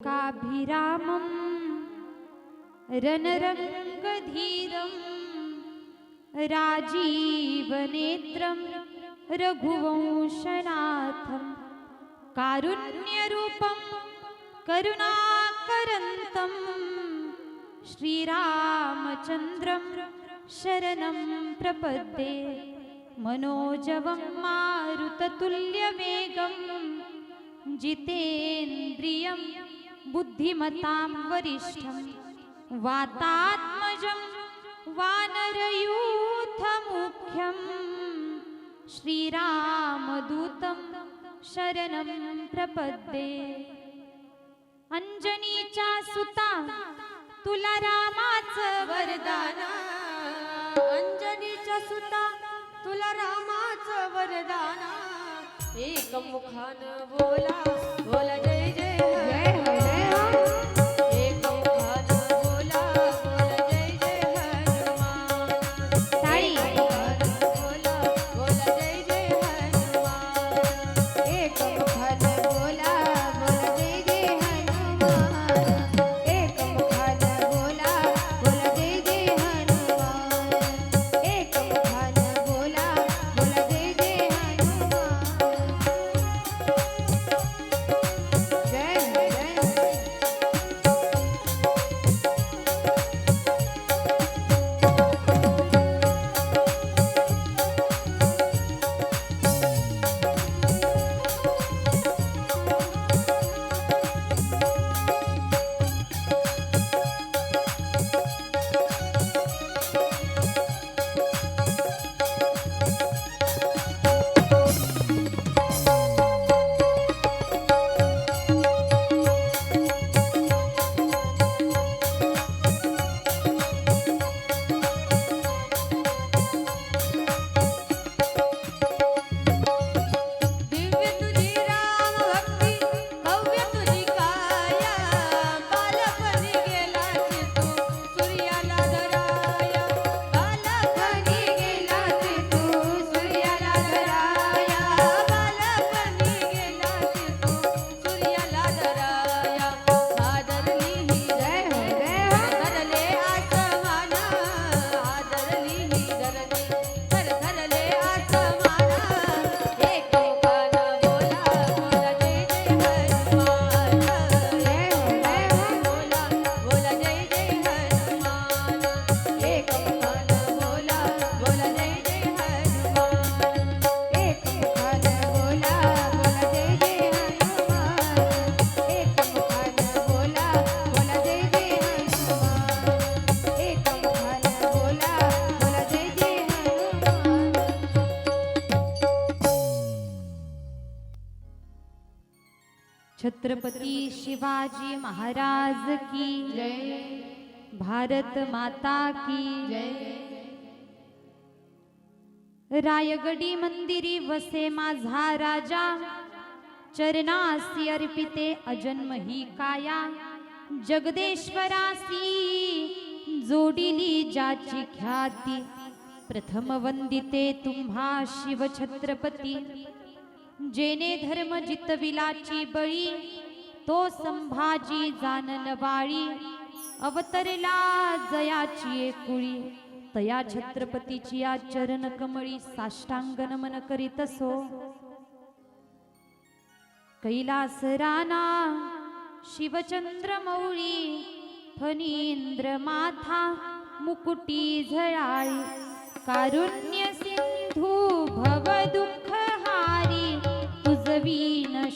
लोकाभिरामम् रणरङ्गधीरं राजीवनेत्रं रघुवंशनाथं कारुण्यरूपं करुणाकरन्तं श्रीरामचन्द्रं शरणं प्रपद्ये मनोजवं मारुततुल्यवेगं जितेन्द्रियं बुद्धिमतां वरिष्ठं वातात्मजं वानरयूथमुख्यं श्रीरामदूतं शरणं प्रपद्ये। अंजनीच्या सुता तुला रामाचं वरदान। अंजनीच्या सुता तुला रामाचं वरदान। एकमुखान बोला बोला छत्रपती शिवाजी महाराज की जय। भारत माता की रायगडी मंदिरी वसे माझा राजा। चरणासी अर्पिते अजन्म ही काया। जगदेश्वरासी जोडिली ज्याची ख्याती। प्रथम वंदिते तुम्हा शिव छत्रपती जेने धर्म जितविलाची बळी तो संभाजी जानन बाळी अवतरला जयाची एकुळी तया छत्रपतीची या चरण कमळी साष्टांग नमन करीत असो. कैलास राणा शिवचंद्र मौळी फणींद्र माथा मुकुटी झळाळी. कारुण्य सिंधू भव दुःख तुझवीन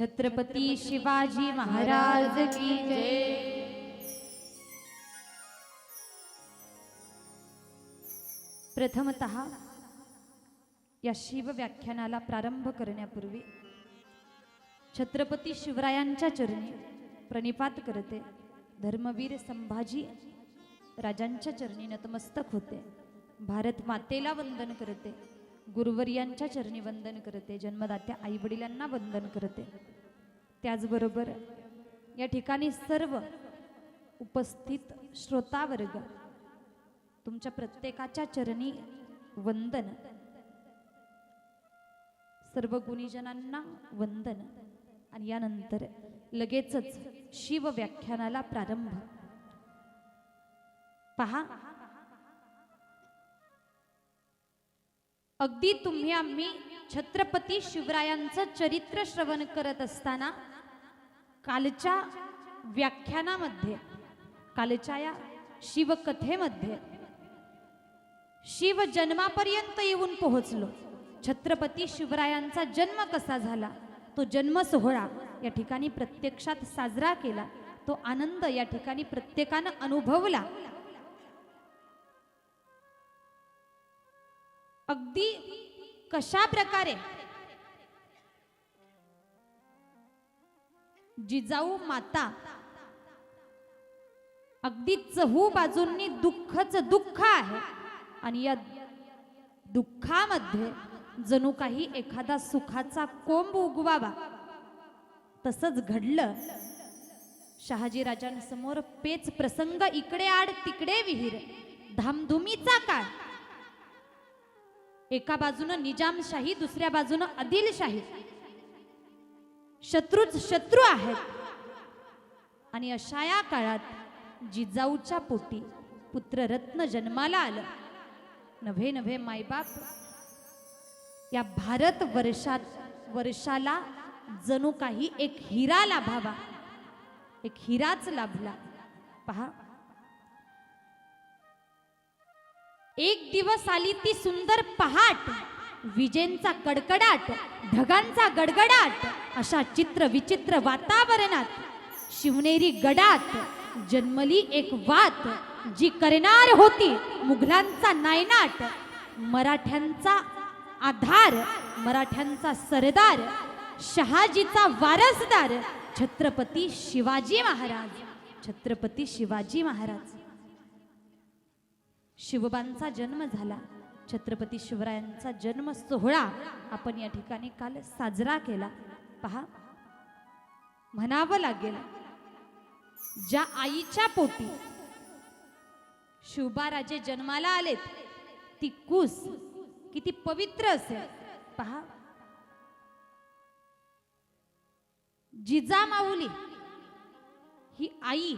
छत्रपती शिवाजी महाराज की जय. प्रथमत या शिव व्याख्यानाला प्रारंभ करण्यापूर्वी छत्रपती शिवरायांच्या चरणी प्रणिपात करते. धर्मवीर संभाजी राजांच्या चरणी नतमस्तक होते. भारत मातेला वंदन करते. गुरुवर्यांच्या चरणी वंदन करते जन्मदात्या आईवडिलांना वंदन करते. त्याचबरोबर या ठिकाणी सर्व उपस्थित श्रोतावर्ग तुमच्या प्रत्येकाच्या चरणी वंदन. सर्व गुणीजनांना वंदन. आणि यानंतर लगेचच शिव व्याख्यानाला प्रारंभ. पहा अगदी तुम्ही आम्ही छत्रपती शिवरायांचं चरित्र श्रवण करत असताना कालच्या व्याख्यानामध्ये कालच्या या शिवकथेमध्ये शिव जन्मापर्यंत येऊन पोहोचलो. छत्रपती शिवरायांचा जन्म कसा झाला तो जन्म सोहळा या ठिकाणी प्रत्यक्षात साजरा केला तो आनंद या ठिकाणी प्रत्येकानं अनुभवला. अगदी कशा प्रकारे? जिजाऊ माता अगदी चहू बाजूंनी दुःखच दुःख आहे आणि या दुःखामध्ये जणू काही एखादा सुखाचा कोंब उगवावा. तसंच घडलं शहाजी राजांसमोर पेच प्रसंग इकडे आड तिकडे विहीर धामधुमीचा काळ. एका बाजूनं निजामशाही दुसऱ्या बाजूनं आदिलशाही. शत्रूच शत्रू आहेत. आणि अशा या काळात जिजाऊच्या पोटी पुत्ररत्न जन्माला आलं. नव्हे नव्हे मायबाप या भारत वर्षात वर्षाला जणू काही एक हिरा लाभावा एक हिराच लाभला. पहा एक दिवस आली ती सुंदर पहाट. विजेंचा कडकडाट ढगांचा गडगडाट अशा चित्र विचित्र वातावरणात. शिवनेरी गडात जन्मली एक वात जी करणार होती मुघलांचा नायनाट. मराठ्यांचा आधार मराठ्यांचा सरदार शहाजीचा वारसदार छत्रपती शिवाजी महाराज. छत्रपती शिवाजी महाराज. शिवबांचा जन्म झाला. छत्रपती शिवरायांचा जन्म सोहळा आपण या ठिकाणी काल साजरा केला. पहा. म्हणावं लागेल ज्या आईच्या पोटी शिवबाराजे जन्माला आलेत ती कुस किती पवित्र असेल. पहा. जिजामाऊली ही आई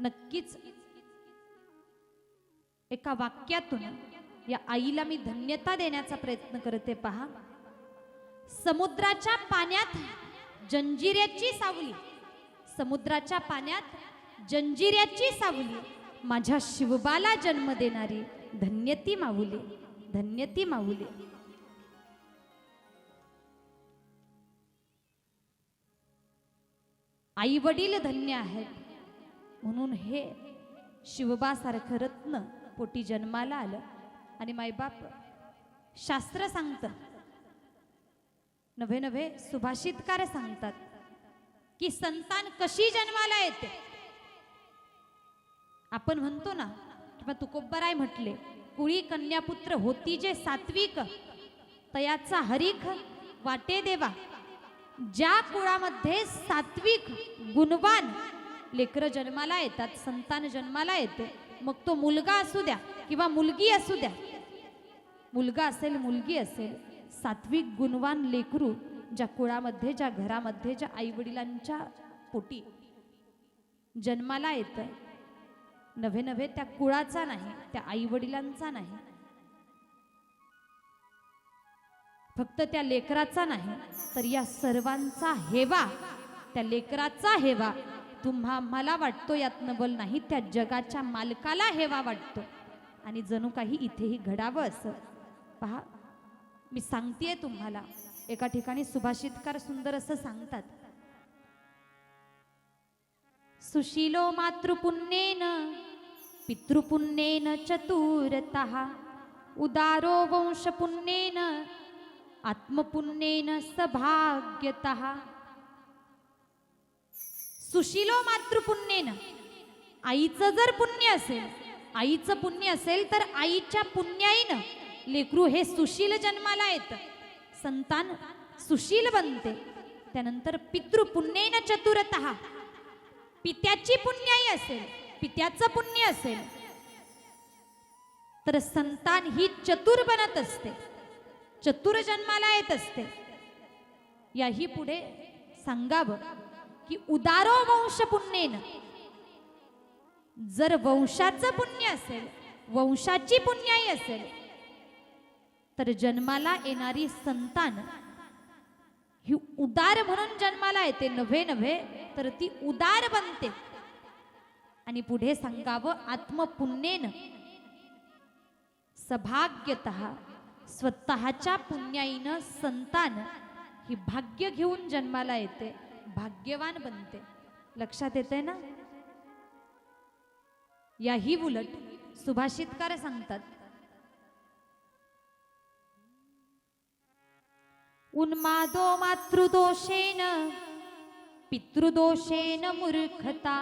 नक्कीच एका वाक्यातून या आईला मी धन्यता देण्याचा प्रयत्न करते पहा. समुद्राच्या पाण्यात जंजिऱ्याची सावली. समुद्राच्या पाण्यात जंजिऱ्याची सावली. माझ्या शिवबाला जन्म देणारी धन्यती माऊली धन्यती माऊली. आई वडील धन्य आहेत. म्हणून हे शिवबासारखं रत्न पोटी जन्माला आलं. आणि मायबाप शास्त्र सांगतं. नव्हे नव्हे सुभाषितकार सांगतात की संतान कशी जन्माला येते? आपण म्हणतो ना किंवा तुकोबराय म्हटले कुळी कन्यापुत्र होती जे सात्विक तयाचा हरिख वाटे देवा ज्या कुळामध्ये सात्विक गुणवान लेकरं जन्माला येतात संतान जन्माला येते मग तो मुलगा असू द्या किंवा मुलगी असू द्या. मुलगा असेल मुलगी असेल सात्विक गुणवान लेकरू ज्या कुळामध्ये ज्या घरामध्ये ज्या आईवडिलांच्या पोटी जन्माला येतं नव्हे नव्हे त्या कुळाचा नाही त्या आईवडिलांचा नाही. फक्त त्या लेकराचा नाही तर या सर्वांचा हेवा त्या लेकराचा हेवा तुम्हा मला वाटतो यात नवल नाही त्या जगाच्या मालकाला हेवा वाटतो. आणि जणू काही इथेही घडावं असं. पहा मी सांगतेय तुम्हाला एका ठिकाणी सुभाषितकार सुंदर असं सांगतात. सुशीलो मातृपुण्येन पितृपुण्येन चतुरतः उदारो वंशपुण्येन आत्मपुण्येन सभाग्यतः. सुशीलो मातृपुण्येन. आईचं जर पुण्य असेल आईचं पुण्य असेल तर आईच्या पुण्याईनं लेकरू हे सुशील जन्माला येतं. संतान सुशील बनते. त्यानंतर पितृपुण्येन चतुरत. पित्याची पुण्याई असेल पित्याचं पुण्य असेल तर संतान ही चतुर बनत असते. चतुर जन्माला येत असते. याही पुढे सांगावं. की उदारो वंश पुण्येन. जर वंशाचं पुण्य असेल वंशाची पुण्याई असेल तर जन्माला येणारी संतान ही उदार म्हणून जन्माला येते नव्हे नव्हे तर ती उदार बनते. आणि पुढे सांगावं आत्मपुण्येन. सभाग्यत स्वतःच्या पुण्याईनं संतान ही भाग्य घेऊन जन्माला येते. भाग्यवान बनते. लक्षात येते ना? याही उलट सुभाषितकार सांगतात उन्मादो मातृदोषेन पितृदोषेन मूर्खता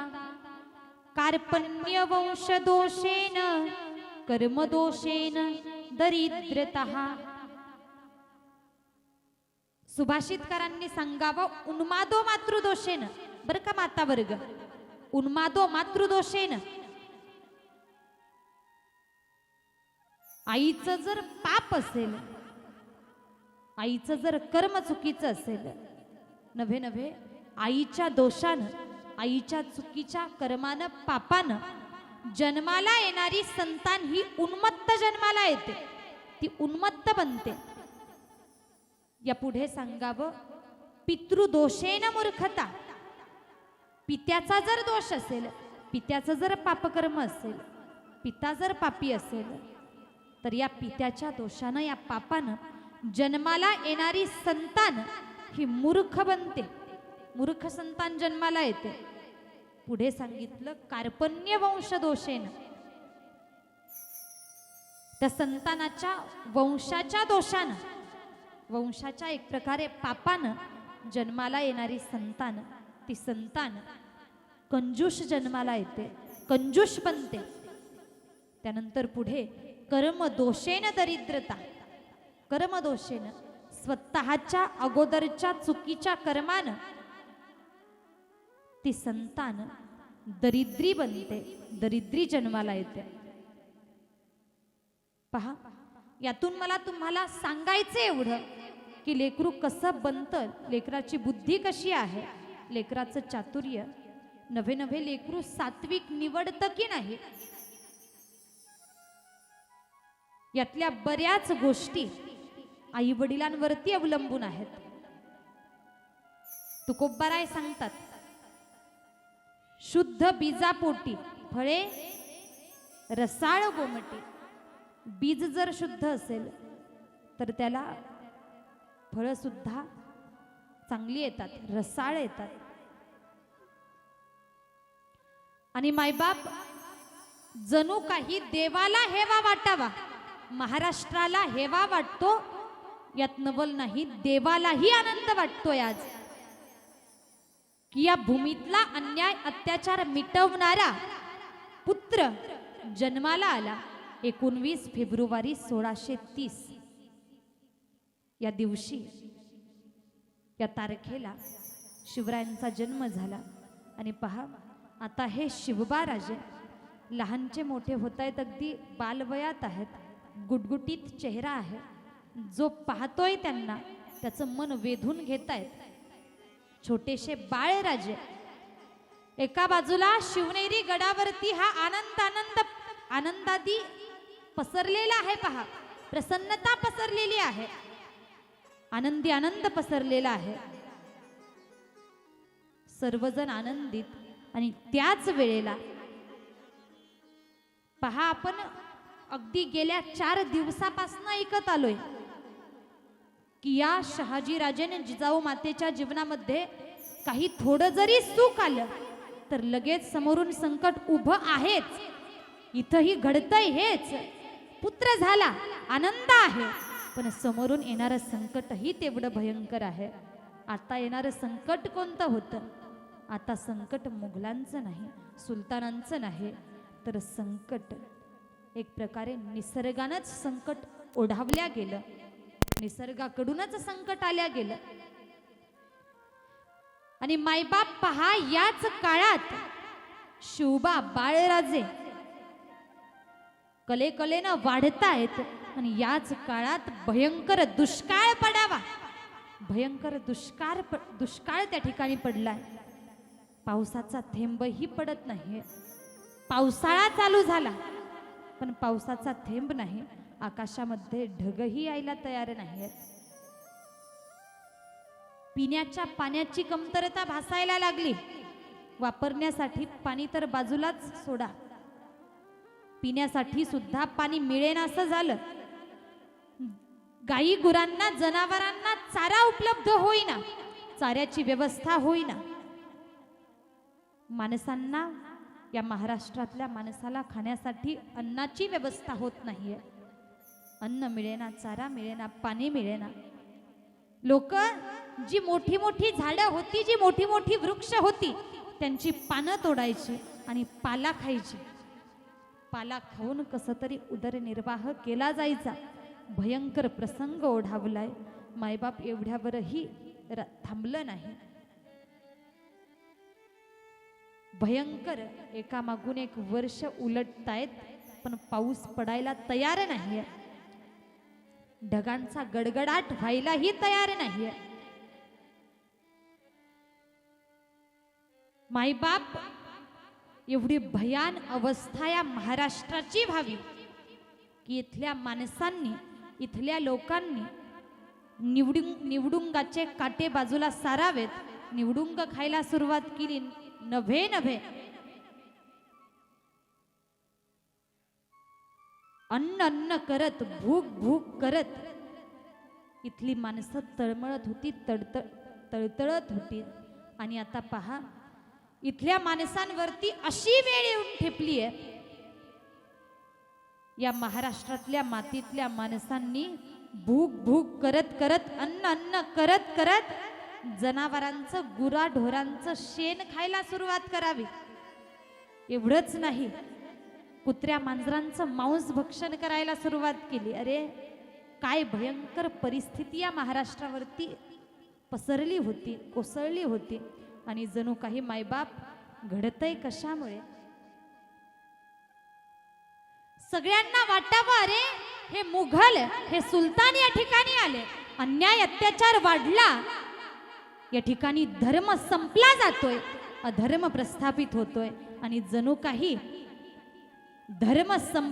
कार्पण्य वंशदोषेन कर्मदोषेन दरिद्रता सुभाषितकरांनी सांगावं उन्मादो मातृदोषेन बर का माता वर्ग उन्मादो मातृदोषेन आईचं जर पाप असेल आईचं जर कर्म चुकीचं असेल नव्हे नव्हे आईच्या दोषानं आईच्या चुकीच्या कर्मानं पापानं जन्माला येणारी संतान ही उन्मत्त जन्माला येते ती उन्मत्त बनते या पुढे सांगावं पितृदोषेन मूर्खता. पित्याचा जर दोष असेल पित्याचं जर पापकर्म असेल पिता जर पापी असेल तर या पित्याच्या दोषानं या पापानं जन्माला येणारी संतान ही मूर्ख बनते. मूर्ख संतान जन्माला येते. पुढे सांगितलं कार्पण्य वंश दोषेन. त्या संतानाच्या वंशाच्या दोषानं वंशाच्या एक प्रकारे पापानं जन्माला येणारी संतान ती संतान कंजूष जन्माला येते कंजूष बनते. त्यानंतर पुढे कर्मदोषेन दरिद्रता. कर्मदोषेन स्वतःच्या अगोदरच्या चुकीच्या कर्मानं ती संतान दरिद्री बनते दरिद्री जन्माला येते. पहा यातून मला तुम्हाला सांगायचं एवढं. की लेकरू कसं बनतं लेकराची बुद्धी कशी आहे लेकराचं चातुर्य. नवे नवे लेकरू सात्विक निवडतं की नाही? यातल्या बऱ्याच गोष्टी आई वडिलांवरती अवलंबून आहेत. तुकोबाराय सांगतात शुद्ध बीजापोटी फळे रसाळ गोमटी. बीज जर शुद्ध असेल तर त्याला फळंसुद्धा चांगली येतात रसाळ येतात. आणि मायबाप जणू काही देवाला हेवा वाटावा महाराष्ट्राला हेवा वाटतो यात नवल नाही देवालाही आनंद वाटतोय आज. की या भूमीतला अन्याय अत्याचार मिटवणारा पुत्र जन्माला आला एकोणवीस फेब्रुवारी सोळाशे तीस. या दिवशी या तारखेला शिवरायांचा जन्म झाला. आणि पहा आता हे शिवबा राजे लहानचे मोठे होत आहेत अगदी बालवयात आहेत गुटगुटीत चेहरा आहे. जो पाहतोय त्यांना त्याचं मन वेधून घेत आहेत छोटेसे बाळराजे एका बाजूला शिवनेरी गडावरती हा आनंद आनंद आनंदादी पसरलेला आहे पहा. प्रसन्नता पसरलेली आहे. आनंदी आनंद पसरलेला आहे. सर्वजण आनंदित आणि त्याच वेळेला पहा आपण अगदी गेल्या चार दिवसापासून ऐकत आलोय की या शहाजीराजेने जिजाऊ मातेच्या जीवनामध्ये काही थोडं जरी सुख आलं तर लगेच समोरून संकट उभं आहेच. इथंही घडतंय हेच. पुत्र झाला आनंद आहे. पण समोरून येणारं संकटही तेवढं भयंकर आहे. आता येणारं संकट कोणतं होतं? आता संकट मुघलांचं नाही सुलतानांचं नाही तर संकट एक प्रकारे निसर्गानंच संकट ओढावल्या गेलं. निसर्गाकडूनच संकट आल्या गेलं. आणि मायबाप पहा याच काळात शिवबा बाळराजे कले कलेनं वाढतायत. आणि याच काळात भयंकर दुष्काळ पडावा. भयंकर दुष्काळ प- दुष्काळ त्या ठिकाणी पडलाय. पावसाचा थेंबही पडत नाही. पावसाळा चालू झाला. पण पावसाचा थेंब नाही. आकाशामध्ये ढगही यायला तयार नाहीत पिण्याच्या पाण्याची कमतरता भासायला लागली. वापरण्यासाठी पाणी तर बाजूलाच सोडा. पिण्यासाठी सुद्धा पाणी मिळेन असं झालं. गाई गुरांना जनावरांना चारा उपलब्ध होईना. चाऱ्याची व्यवस्था होईना. माणसांना या महाराष्ट्रातल्या माणसाला खाण्यासाठी अन्नाची व्यवस्था होत नाहीये. अन्न मिळेना चारा मिळेना पाणी मिळेना. लोक जी मोठी मोठी झाडं होती जी मोठी मोठी वृक्ष होती त्यांची पानं तोडायची आणि पाला खायची. पाला खाऊन कसं तरी उदरनिर्वाह केला जायचा. भयंकर प्रसंग ओढावलाय. मायबाप एवढ्यावरही थांबलं नाही. भयंकर एकामागून एक वर्ष उलटतायत पण पाऊस पडायला तयार नाहीये. ढगांचा गडगडाट व्हायलाही तयार नाहीये. मायबाप एवढी भयान अवस्था या महाराष्ट्राची व्हावी की इथल्या माणसांनी इथल्या लोकांनी निवडुंग निवडुंगाचे काटे बाजूला सारावेत निवडुंग खायला सुरुवात केली नव्हे नव्हे अन्न अन्न करत भूक भूक करत. इथली माणसं तळमळत होती तडतळ तळतळत होती. आणि आता पहा इथल्या माणसांवरती अशी वेळ येऊन ठेपली आहे या महाराष्ट्रातल्या मातीतल्या माणसांनी भूक भूक करत करत अन्न अन्न करत करत जनावरांचं गुराढोरांचं शेण खायला सुरुवात करावी. एवढंच नाही कुत्र्या मांजरांचं मांस भक्षण करायला सुरुवात केली. अरे काय भयंकर परिस्थिती या महाराष्ट्रावरती. पसरली होती कोसळली होती. आणि जणू काही मायबाप घडतंय कशामुळे? सगळ्यांना वाटावं अरे हे मुघल हे सुलतान या ठिकाणी आले. अन्याय अत्याचार वाढला. या ठिकाणी धर्म संपला जातोय अधर्म प्रस्थापित होतोय. आणि जणू काही धर्म संप